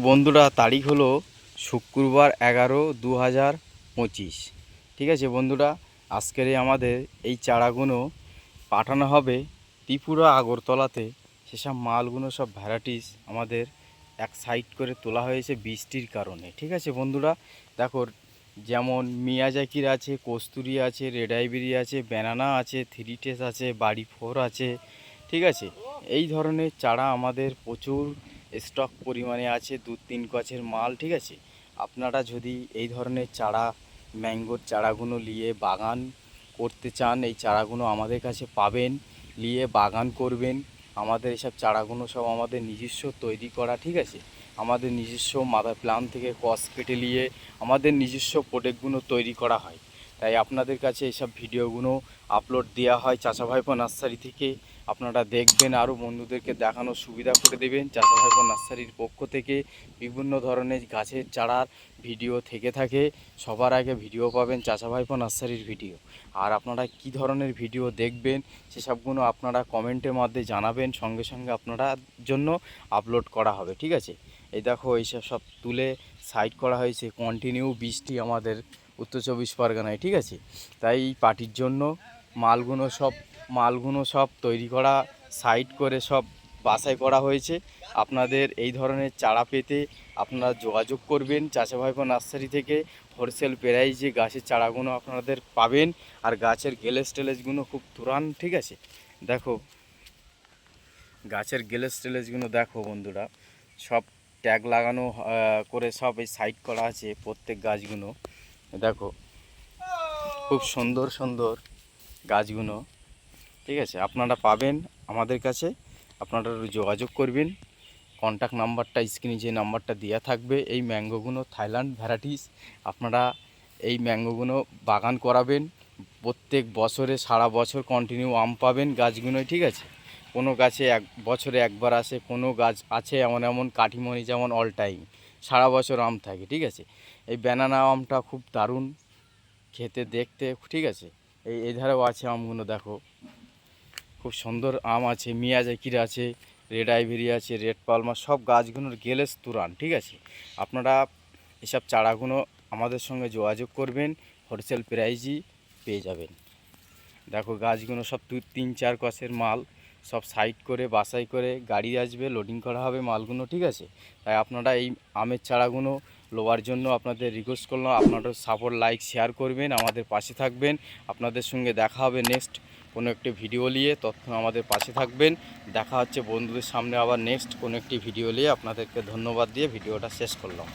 বন্ধুরা, তারিখ হলো শুক্রবার এগারো দু হাজার পঁচিশ। ঠিক আছে বন্ধুরা, আজকের আমাদের এই চারাগুলো পাঠানো হবে ত্রিপুরা আগরতলাতে। সেসব মালগুলো সব ভ্যারাইটিস আমাদের এক সাইড করে তোলা হয়েছে বৃষ্টির কারণে। ঠিক আছে বন্ধুরা, দেখো যেমন মিয়াজাকির আছে, কস্তুরি আছে রেড আইবেরি আছে ব্যানানা আছে থ্রি টেস আছে, বাড়ি ফোর আছে। ঠিক আছে, এই ধরনের চারা আমাদের প্রচুর স্টক পরিমাণে আছে দু তিন গাছের মাল, ঠিক আছে? আপনারা যদি এই ধরনের চারা, ম্যাঙ্গোর চারাগুলো নিয়ে বাগান করতে চান, এই চারাগুলো আমাদের কাছে পাবেন, নিয়ে বাগান করবেন। আমাদের এসব চারাগুলো সব আমাদের নিজস্ব তৈরি করা, ঠিক আছে? আমাদের নিজস্ব মাদার প্লান থেকে কস কেটে নিয়ে আমাদের নিজস্ব প্রোডাক্টগুলো তৈরি করা হয়। তাই আপনাদের কাছে এইসব ভিডিওগুলো আপলোড দেওয়া হয় চাচা ভাইপো নার্সারি থেকে। আপনারা দেখবেন আরও বন্ধুদেরকে দেখানোর সুবিধা করে দেবেন। চাচা ভাইপো নার্সারির পক্ষ থেকে বিভিন্ন ধরনের গাছের চারার ভিডিও থেকে থাকে। সবার আগে ভিডিও পাবেন চাচা ভাইপো নার্সারির ভিডিও। আর আপনারা কি ধরনের ভিডিও দেখবেন, সেসবগুলো আপনারা কমেন্টের মধ্যে জানাবেন, সঙ্গে সঙ্গে আপনারা জন্য আপলোড করা হবে, ঠিক আছে? এই দেখো এইসব সব তুলে সাইড করা হয়েছে। কন্টিনিউ বৃষ্টি আমাদের উত্তর চব্বিশ পরগনায়, ঠিক আছে? তাই পার্টির জন্য মালগুলো সব মালগুলো সব তৈরি করা সাইড করে সব বাছাই করা হয়েছে। আপনাদের এই ধরনের চারা পেতে আপনারা যোগাযোগ করবেন চাচা ভাইপো নার্সারি থেকে। হোলসেল প্রাইজে গাছের চারাগুলো আপনাদের পাবেন আর গাছের গেলেস টেলেসগুলো খুব তুরান, ঠিক আছে? দেখো, গাছের গেলেস টেলেসগুলো দেখো বন্ধুরা, সব ট্যাগ লাগানো করে সব এই সাইড করা আছে প্রত্যেক গাছগুলো দেখো, খুব সুন্দর সুন্দর গাছগুলো ঠিক আছে? আপনারা পাবেন আমাদের কাছে। আপনারা যোগাযোগ করবেন। কন্ট্যাক্ট নাম্বারটা স্ক্রিনে যে নাম্বারটা দেওয়া থাকবে, এই ম্যাঙ্গোগুলো থাইল্যান্ড ভ্যারাইটিস আপনারা এই ম্যাঙ্গোগুলো বাগান করাবেন। প্রত্যেক বছরে, সারা বছর কন্টিনিউ আম পাবেন গাছগুলোয় ঠিক আছে? কোনো গাছে এক, বছরে একবার আসে, কোনো গাছ আছে এমন এমন কাঠিমণি যেমন অল টাইম সারা বছর আম থাকে, ঠিক আছে? এই ব্যানানা আমটা খুব দারুণ, খেতে, দেখতে, ঠিক আছে? এই এই ধারেও আছে আমগুলো, দেখো। খুব সুন্দর আম আছে মিয়াজাকির আছে রেড আইভেরি আছে, রেড পালমা, সব গাছগুলোর গেলেস তুরান, ঠিক আছে? আপনারা এসব চারাগুলো আমাদের সঙ্গে যোগাযোগ করবেন, হোলসেল প্রাইজই পেয়ে যাবেন। দেখো গাছগুলো সব দু, তিন, চার কসের মাল, সব সাইড করে বাসাই করে গাড়ি আসবে লোডিং করা হবে মালগুলো, ঠিক আছে? তাই আপনারা এই আমের চারাগুলো লোয়ার জন্য আপনাদের রিকোয়েস্ট করলাম আপনারা সাপোর্ট লাইক শেয়ার করবেন, আমাদের পাশে থাকবেন, আপনাদের সঙ্গে দেখা হবে নেক্সট কোনো একটি ভিডিও নিয়ে তথ্য আমাদের পাশে থাকবেন। দেখা হচ্ছে বন্ধুদের সামনে আবার নেক্সট কোনো একটি ভিডিও নিয়ে। আপনাদেরকে ধন্যবাদ দিয়ে ভিডিওটা শেষ করলাম।